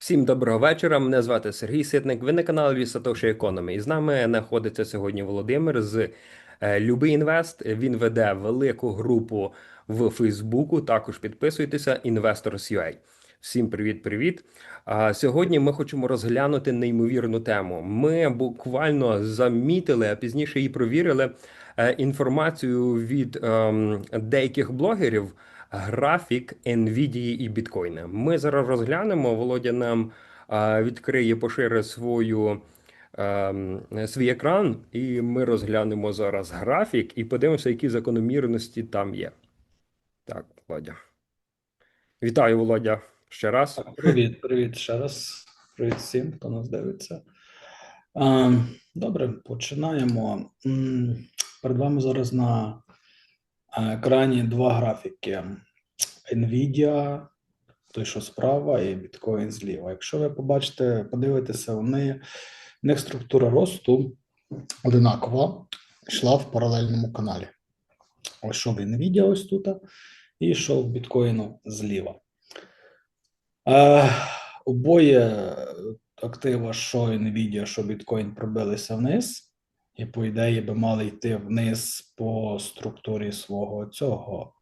Всім доброго вечора. Мене звати Сергій Ситник. Ви на каналі Сатоші Економі. І з нами знаходиться сьогодні Володимир з е, Любий Інвест. Він веде велику групу в Фейсбуку. Також підписуйтеся Investors.ua. Всім привіт-привіт. Сьогодні ми хочемо розглянути неймовірну тему. Ми буквально замітили, а пізніше її провірили е, інформацію від ем, деяких блогерів графік NVIDIA і біткоїна. Ми зараз розглянемо. Володя нам відкриє, пошире свою. ем, Свій екран, і ми розглянемо зараз графік і подивимося, які закономірності там є. Так, Володя. Вітаю, Володя, ще раз. Привіт, привіт ще раз. Привіт всім, хто нас дивиться. Добре, починаємо. Перед вами зараз на екрані два графіки: Nvidia, той, що справа, і Bitcoin зліва. Якщо ви побачите, подивитеся, вони, в них структура росту одинакова, йшла в паралельному каналі. Ось що в Nvidia ось тут, і йшов біткоїну зліва. Е, обоє актива, що Nvidia, що Bitcoin пробилися вниз, і по ідеї би мали йти вниз по структурі свого цього,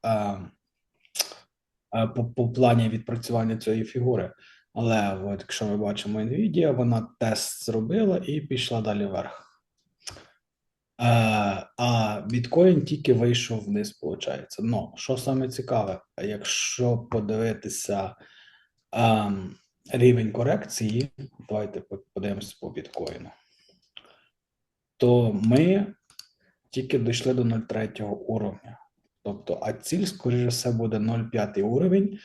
по, по плані відпрацювання цієї фігури. Але от якщо ми бачимо Nvidia, вона тест зробила і пішла далі вверх. А біткоін тільки вийшов вниз, виходить. Ну, що саме цікаве, якщо подивитися ем, рівень корекції, давайте по- подивимося по біткоїну, то ми тільки дійшли до 0,3 уровня. Тобто, а ціль, скоріше все, буде 0,5 уровень,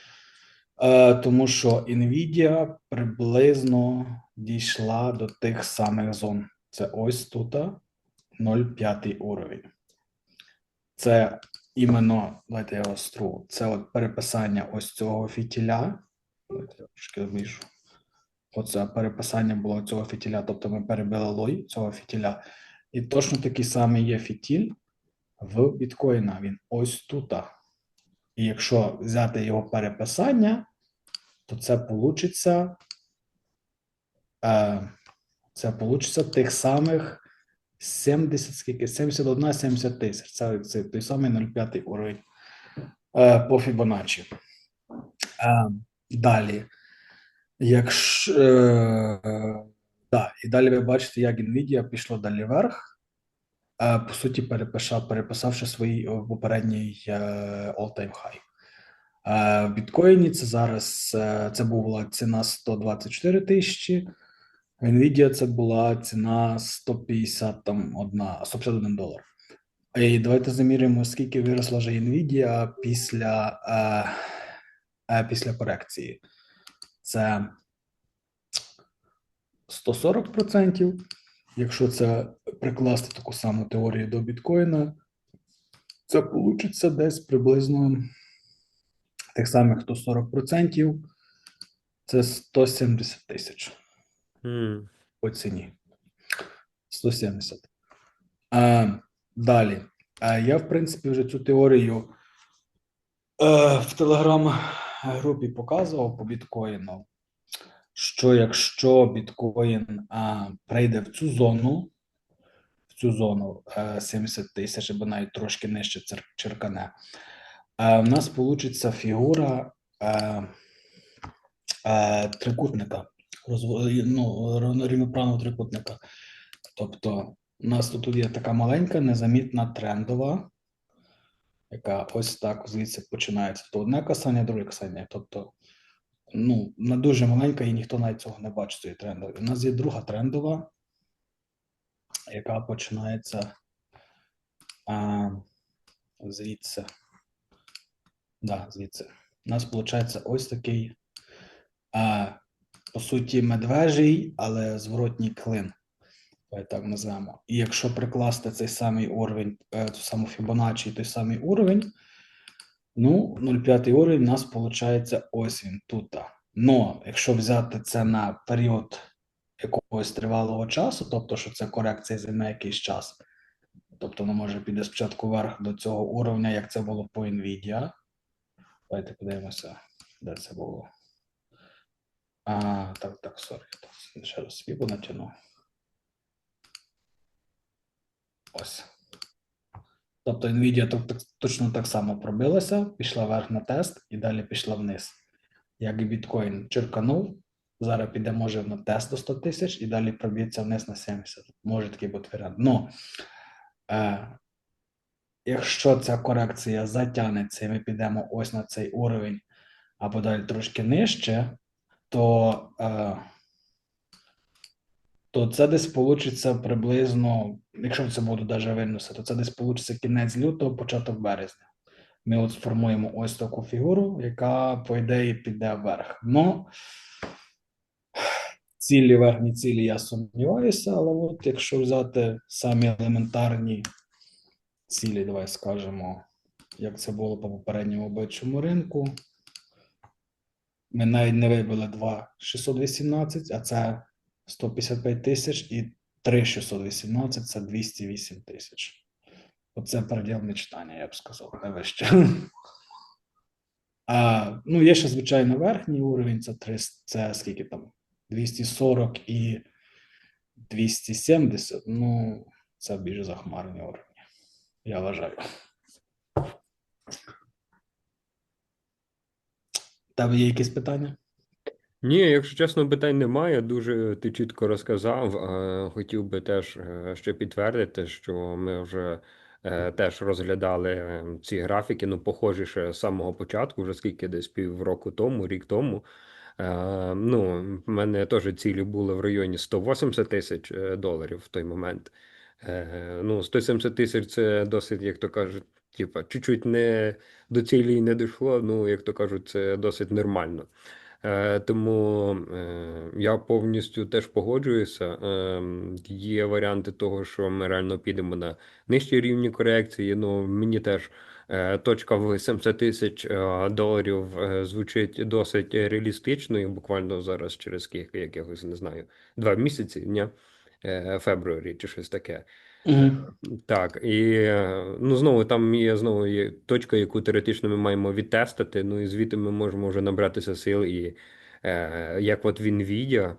е, тому що Nvidia приблизно дійшла до тих самих зон. Це ось тут 0,5 уровень. Це іменно, давайте я його стру, це от переписання ось цього фітіля. Давайте я трошки збільшу. Оце переписання було цього фітіля, тобто ми перебили лой цього фітіля. І точно такий самий є фітіль в біткоїна. Він ось тут. І якщо взяти його переписання, то це получиться, е, це получиться тих самих 70, скільки? 71, 70 тисяч. Це, це той самий 0,5 уровень е, по Фібоначчі. Е, далі. Якщо да, і далі ви бачите, як Nvidia пішло далі вверх, по суті, переписав, переписавши свій е, попередній е, all-time high. В біткоїні це зараз е, це була ціна 124 тисячі. В Nvidia це була ціна 150 там одна 151 долар. І давайте замірюємо, скільки виросла вже Nvidia після, після корекції. Це 140%. Якщо це прикласти таку саму теорію до біткоїна, це вийде десь приблизно тих самих 140%. Це 170 тисяч М. по ціні. 170. А, далі. А, я, в принципі, вже цю теорію е, в телеграм-групі показував по біткоїну, що якщо біткоін а, прийде в цю зону, в цю зону е, 70 тисяч, або навіть трошки нижче черкане, е, в нас получиться фігура е, е, трикутника, розво- ну, трикутника. Тобто, у нас тут є така маленька, незамітна трендова, яка ось так звідси починається. То одне касання, друге касання. Тобто, ну, вона дуже маленька, і ніхто навіть цього не бачить цієї трендової. У нас є друга трендова, яка починається а, звідси. Да, звідси. У нас виходить ось такий, а, по суті, медвежий, але зворотній клин. Так назвемо. І якщо прикласти цей самий уровень, е, ту саму Фібоначчі, той самий уровень, ну, 0,5 уровень у нас виходить ось він тут. Но якщо взяти це на період якогось тривалого часу, тобто, що це корекція займе якийсь час, тобто воно може піде спочатку вверх до цього уровня, як це було по Nvidia. Давайте подивимося, де це було. А, так, так, сорі. Ще раз свіпу натягну. Ось. Тобто Nvidia так, точно так само пробилася, пішла вверх на тест і далі пішла вниз. Як і біткоін черканув, зараз піде, може, на тест до 100 тисяч і далі проб'ється вниз на 70. Може такий бути варіант. Ну, е, якщо ця корекція затягнеться і ми підемо ось на цей уровень, або далі трошки нижче, то, е, то це десь вийде приблизно, якщо це буду навіть виносити, то це десь вийде кінець лютого, початок березня. Ми от сформуємо ось таку фігуру, яка, по ідеї, піде вверх. Ну, цілі, верхні цілі я сумніваюся, але от якщо взяти самі елементарні цілі, давай скажемо, як це було по попередньому обичному ринку. Ми навіть не вибили 2,618, а це 155 тисяч і 3,618 це 208 тисяч. Оце переділ мечтання, я б сказав, не вище. А, ну, є ще, звичайно, верхній уровень, це 300, це скільки там? 240 і 270. Ну, це більш захмарні уровні, я вважаю. Тебе є якісь питання? Ні, якщо чесно, питань немає. Дуже ти чітко розказав. Е, Хотів би теж е, ще підтвердити, що ми вже е, теж розглядали е, ці графіки, ну, похожі ще з самого початку, вже скільки десь півроку тому, рік тому. Е, Ну, в мене теж цілі були в районі 180 тисяч е, доларів в той момент. Е, Ну, 170 тисяч це досить, як то кажуть, типа, чуть-чуть не до цілі не дійшло. Ну, як то кажуть, це досить нормально. Е, Тому е, я повністю теж погоджуюся. Е, Є варіанти того, що ми реально підемо на нижчі рівні корекції. Ну, мені теж е, точка в 70 тисяч доларів звучить досить реалістично, і буквально зараз через скільки якихось не знаю, два місяці? Е, Фебруарі чи щось таке. Угу. Так, і е, ну знову там є знову є точка, яку теоретично ми маємо відтестити. Ну і звідти ми можемо вже набратися сил. І е, як от в Nvidia,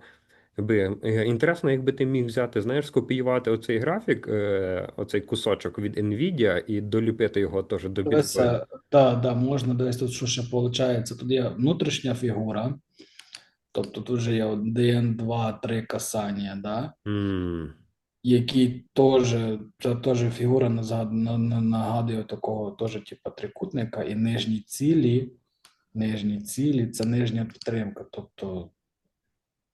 би е, інтересно, якби ти міг взяти, знаєш, скопіювати оцей графік, е, оцей кусочок від Nvidia і доліпити його теж до біткоїна. Дивися, да, да, можна десь тут що ще виходить. Тут є внутрішня фігура, тобто тут вже є один, два, три касання, да, М, які теж, це теж фігура нагадує такого теж типу трикутника, і нижні цілі, нижні цілі це нижня підтримка. Тобто,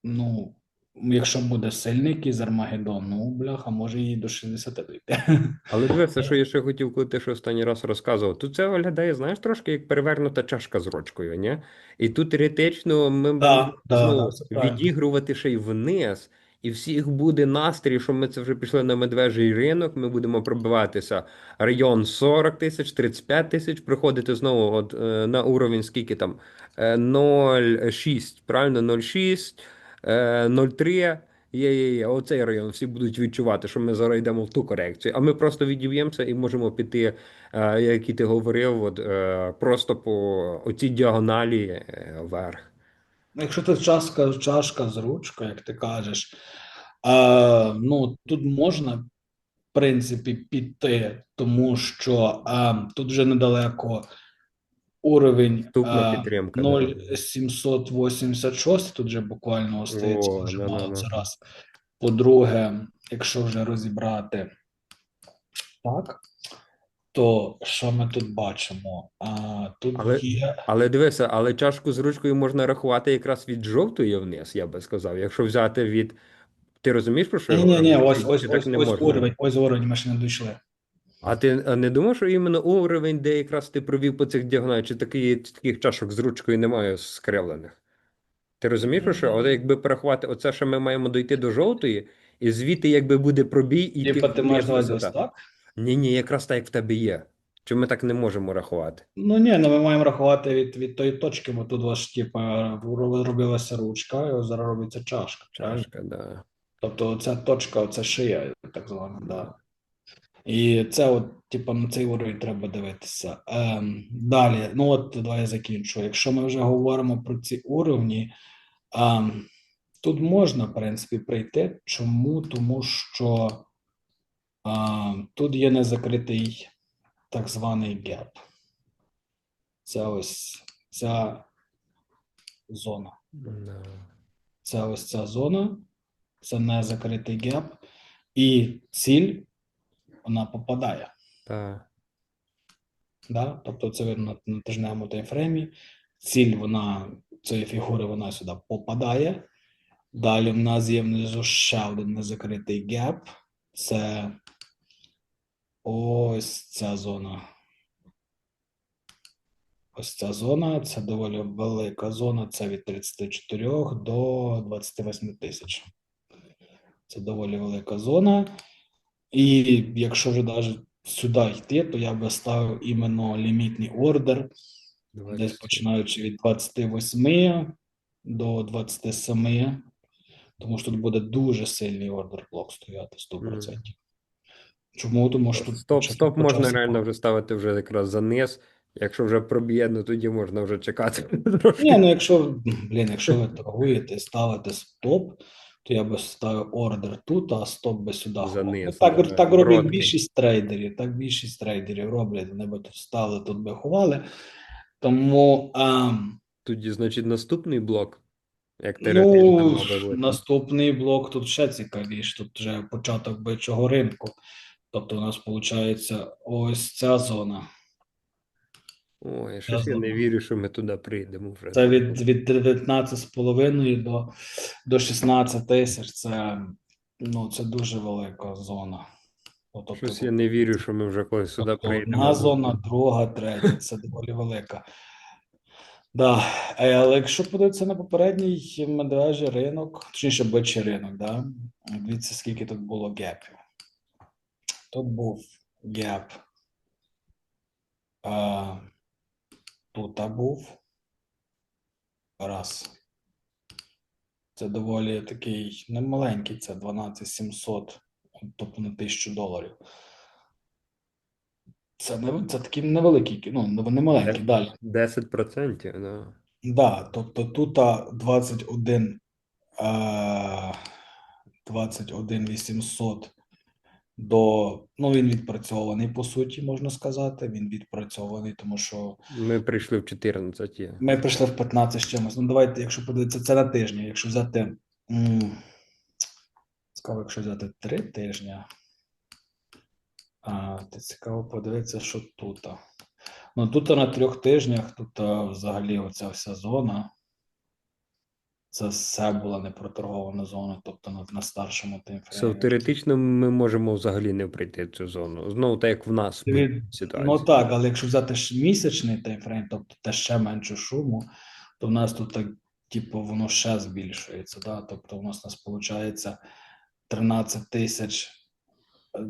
ну, якщо буде сильний якийсь Армагеддон, ну, бляха, може і до 60 дійде. Але дивися, що я ще хотів, коли ти що останній раз розказував. Тут це виглядає, знаєш, трошки як перевернута чашка з ручкою, ні? І тут теоретично ми Да, будемо да, да, відігрувати ще й вниз, і всіх буде настрій, що ми це вже пішли на медвежий ринок, ми будемо пробиватися район 40 тисяч, 35 тисяч, приходити знову от, е, на уровень скільки там? Е, 0,6, правильно, 0,6, е, 0,3. Є, є, є, оцей район всі будуть відчувати, що ми зараз йдемо в ту корекцію, а ми просто відіб'ємося і можемо піти, е, як і ти говорив, от, е, просто по оцій діагоналі е, вверх. Ну, Якщо це чашка, чашка з ручкою, як ти кажеш, а, ну тут можна, в принципі, піти, тому що а, тут вже недалеко уровень а, 0,786, тут вже буквально остається дуже да-да-да. мало це раз. По-друге, якщо вже розібрати так, то що ми тут бачимо? А, тут Але- є. Але дивися, але чашку з ручкою можна рахувати якраз від жовтої вниз, я би сказав. Якщо взяти від. Ти розумієш, про що Ні, ні, ні, ось, ось, так ось, не ось можна? уровень, ось уровень, ми ще не дійшли. А ти не думав, що іменно уровень, де якраз ти провів по цих діагоналях, чи такі, таких чашок з ручкою немає скривлених? Ти розумієш, про що? От якби порахувати, оце, що ми маємо дойти до жовтої, і звідти якби буде пробій, і Типа ти маєш на увазі ось так? Ні, ні, якраз так, як в тебе є. Чи ми так не можемо рахувати? Ну ні, ну ми маємо рахувати від, від тої точки, бо тут у вас типа робилася ручка, і зараз робиться чашка. Чашка, да. Тобто ця точка, це шия, так звана, да. І це от, типа, на цей уровень треба дивитися. Ем, далі, ну от давай я закінчу. Якщо ми вже говоримо про ці уровні, А, тут можна, в принципі, прийти. Чому? Тому що тут є незакритий так званий геп. Це ось ця зона. Да. Це ось ця зона, це незакритий геп, і ціль вона попадає. Та. Да? Тобто це видно на, на тижневому таймфреймі. Ціль вона цієї фігури вона сюди попадає. Далі в нас є внизу ще один незакритий геп. Це ось ця зона. Ось ця зона, це доволі велика зона, це від 34 до 28 тисяч. Це доволі велика зона. І якщо вже навіть сюди йти, то я би ставив іменно лімітний ордер, десь починаючи від 28 до 27, тому що тут буде дуже сильний ордер блок стояти 100%. Чому? Тому що тут Стоп, почав- стоп можна почався реально вже ставити вже якраз за низ. Якщо вже проб'є, ну тоді можна вже чекати трошки. Ні, ну якщо, блін, якщо ви торгуєте, ставите стоп, то я би ставив ордер тут, а стоп би сюди. ховав. низ, Ну, так, да, так роблять короткий. більшість трейдерів, так більшість трейдерів роблять, вони би тут стали, тут би ховали. Тому а, Тоді, значить, наступний блок, як теоретично ну, мав би бути. наступний блок тут ще цікавіше, тут вже початок бичого ринку. Тобто у нас виходить ось ця зона. Ой, щось я не вірю, що ми туди прийдемо вже. Це від, від 19,5 до, до 16 тисяч. Це, ну, це дуже велика зона. Ну, Тобто, Щось я не вірю, що ми вже колись сюди тобто прийдемо. одна зона, друга, третя. Це доволі велика. Да. е, Але якщо подивитися на попередній медвежий ринок, точніше бичий ринок, да? дивіться, скільки тут було гепів. Тут був геп. А, тут був. Раз. Це доволі такий немаленький, це 12700, тобто на 1000 доларів. Це, не, це такий невеликий, ну, не маленький, далі. 10%, да. Да, тобто тут 21, 21 800 до, ну він відпрацьований, по суті, можна сказати. Він відпрацьований, тому що Ми прийшли в 14. ми прийшли в 15 з чимось. Ну, давайте, якщо подивитися, це на тижні. Якщо взяти, цікаво, якщо взяти 3 тижні, а, то цікаво подивитися, що тут. Ну, тут на трьох тижнях, тут взагалі оця вся зона. Це все була непроторгована зона, тобто на, на старшому So, таймфреймі. теоретично ми можемо взагалі не прийти в цю зону. Знову так, як в нас Від- ситуація. Ну так, але якщо взяти ж місячний таймфрейм, тобто те ще менше шуму, то в нас тут так, типу, воно ще збільшується. Да? Тобто у нас у нас виходить 13 тисяч е,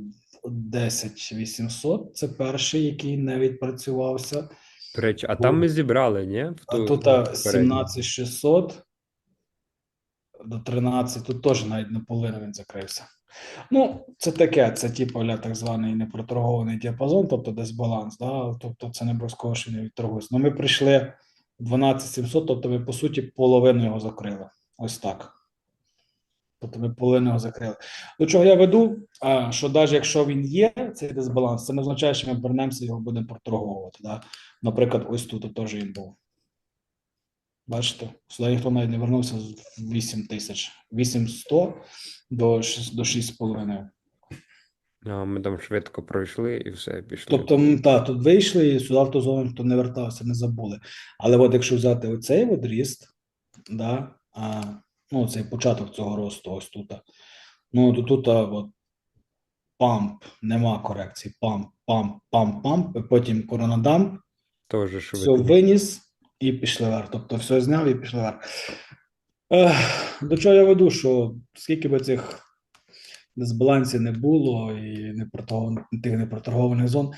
10 800. Це перший, який не відпрацювався. До речі, а там ми зібрали, ні? В А ту- тут а, попередню? 17 600 до 13, тут теж навіть наполовину він закрився. Ну, це таке, це типу так званий непроторгований діапазон, тобто дисбаланс, да? тобто це не обов'язково, що не відторгується. Ну, ми прийшли 12 700, тобто ми, по суті, половину його закрили. Ось так. Тобто ми половину його закрили. До чого я веду, що навіть якщо він є, цей дисбаланс, це не означає, що ми вернемося і його будемо проторговувати. Да? Наприклад, ось тут теж він був. Бачите, сюди ніхто навіть не вернувся з 8 тисяч, 8100 до 6, до 6,5. А, ми там швидко пройшли і все, пішли. Тобто, м, та, тут вийшли і сюди ту ніхто не вертався, не забули. Але от якщо взяти оцей от ріст, да, а, ну, цей початок цього росту, ось тут, ну, то тут от, памп, нема корекції, памп, памп, памп, памп, потім коронадамп, Теж все виніс і пішли вверх. Тобто все зняв і пішли вверх. До чого я веду, що скільки би цих дисбалансів не було і тих непроторгованих зон,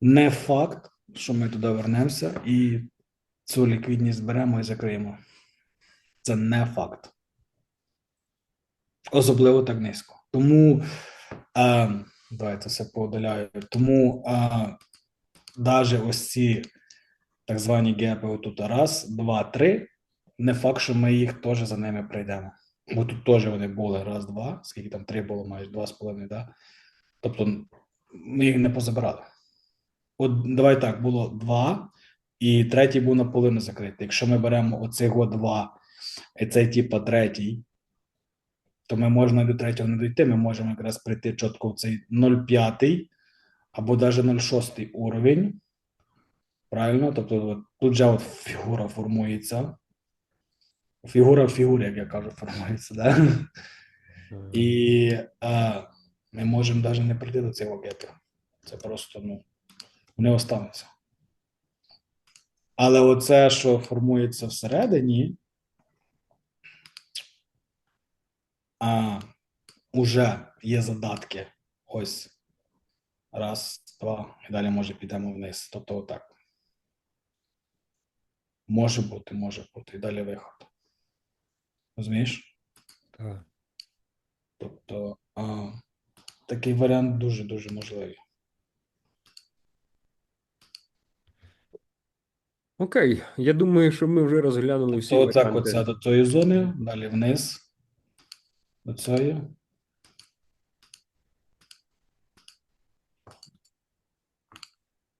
не факт, що ми туди вернемося і цю ліквідність беремо і закриємо. Це не факт. Особливо так низько. Тому е, давайте все поудаляю. Тому е, навіть ось ці так звані гепи отут раз, два, три. не факт, що ми їх теж за ними прийдемо. Бо тут теж вони були раз-два, скільки там три було, майже два з половиною, да? Тобто ми їх не позабирали. От давай так, було два, і третій був наполовину закритий. Якщо ми беремо от два, і цей типа третій, то ми можемо до третього не дійти. Ми можемо якраз прийти чітко в цей 0,5 або навіть 0,6 уровень. Правильно? Тобто тут вже от фігура формується. Фігура в фігурі, як я кажу, формується, да? Е, І е, ми можемо навіть не прийти до цих об'єктів. Це просто ну, вони остануться. Але оце, що формується всередині, а, уже є задатки. Ось. Раз, два, і далі може підемо вниз. Тобто отак. Може бути, може бути. І далі виход. Розумієш? так. Тобто а, такий варіант дуже-дуже можливий. Окей, я думаю, що ми вже розглянули всі То так, варіанти. оце до цієї зони, далі вниз. До цієї.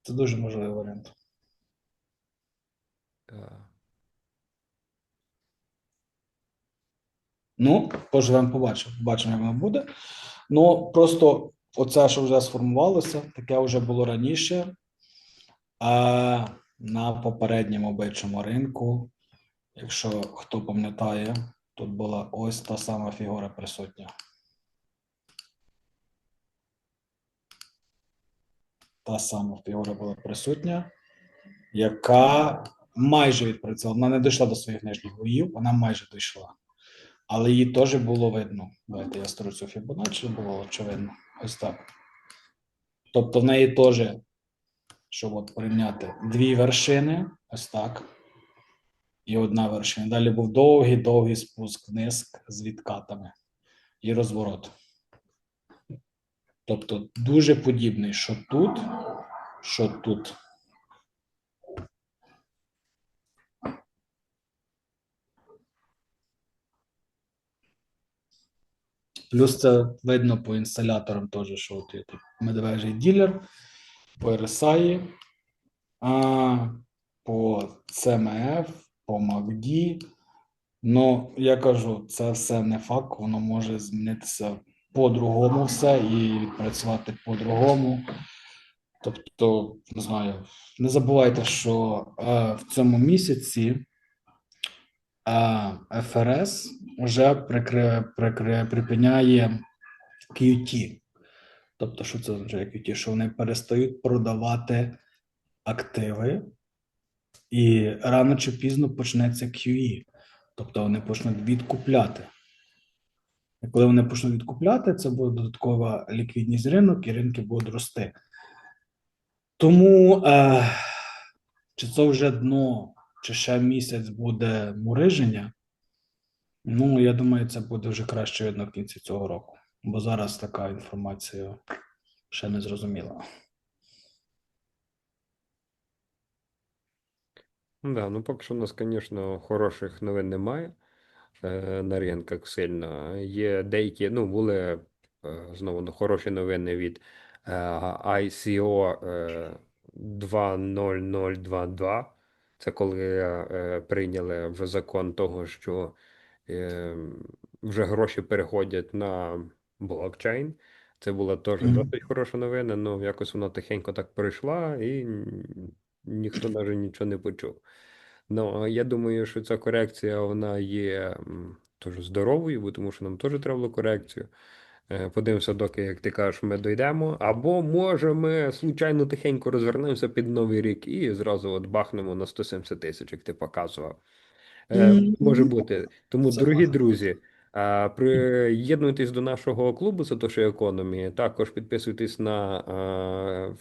Це дуже можливий варіант. Так. Ну, поживемо, побачимо. Побачимо, як воно буде. Ну, просто оце, що вже сформувалося, таке вже було раніше. А на попередньому бичому ринку, якщо хто пам'ятає, тут була ось та сама фігура присутня. Та сама фігура була присутня, яка майже відпрацювала. Вона не дійшла до своїх нижніх боїв, вона майже дійшла. Але її теж було видно. Давайте я стару цю Фібоначчі, було очевидно. Ось так. Тобто в неї теж, щоб от порівняти, дві вершини, ось так. І одна вершина. Далі був довгий, довгий спуск вниз з відкатами і розворот. Тобто дуже подібний, що тут, що тут. Плюс це видно по інсталяторам теж, що от є тут медвежий ділер, по RSI, а, по CMF, по MACD. Ну, я кажу, це все не факт, воно може змінитися по-другому все і відпрацювати по-другому. Тобто, не знаю, не забувайте, що е, в цьому місяці ФРС вже прикри, прикри, припиняє QT. Тобто, що це означає QT? Що вони перестають продавати активи, і рано чи пізно почнеться QE. Тобто вони почнуть відкупляти. І коли вони почнуть відкупляти, це буде додаткова ліквідність ринок, і ринки будуть рости. Тому е, чи це вже дно, чи ще місяць буде муриження, ну, я думаю, це буде вже краще видно в кінці цього року. Бо зараз така інформація ще не зрозуміла. Да, ну поки що у нас, звісно, хороших новин немає е, на ринках сильно. Є деякі, ну, були е, знову ну, хороші новини від е, ICO е, 20022. Це коли е, прийняли вже закон того, що е, вже гроші переходять на блокчейн. Це була теж Мгм. досить хороша новина, але якось вона тихенько так пройшла, і ніхто навіть нічого не почув. Ну, я думаю, що ця корекція вона є теж здоровою, бо тому що нам теж треба було корекцію. Е, Подивимося, доки, як ти кажеш, ми дійдемо. Або може ми случайно тихенько розвернемося під Новий рік і зразу от бахнемо на 170 тисяч, як ти показував. Е, Може бути. Тому, Це дорогі може друзі, приєднуйтесь до нашого клубу Сатоші Економі. Також підписуйтесь на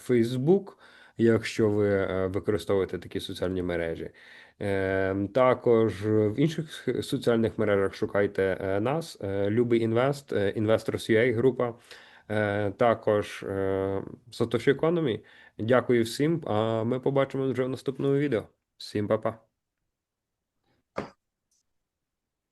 Facebook, якщо ви е, використовуєте такі соціальні мережі. Е, Також в інших соціальних мережах шукайте е, нас, е, Любий Інвест, е, Investors.ua група. Також Satoshi Economy. Дякую всім. А ми побачимо вже в наступному відео. Всім па-па.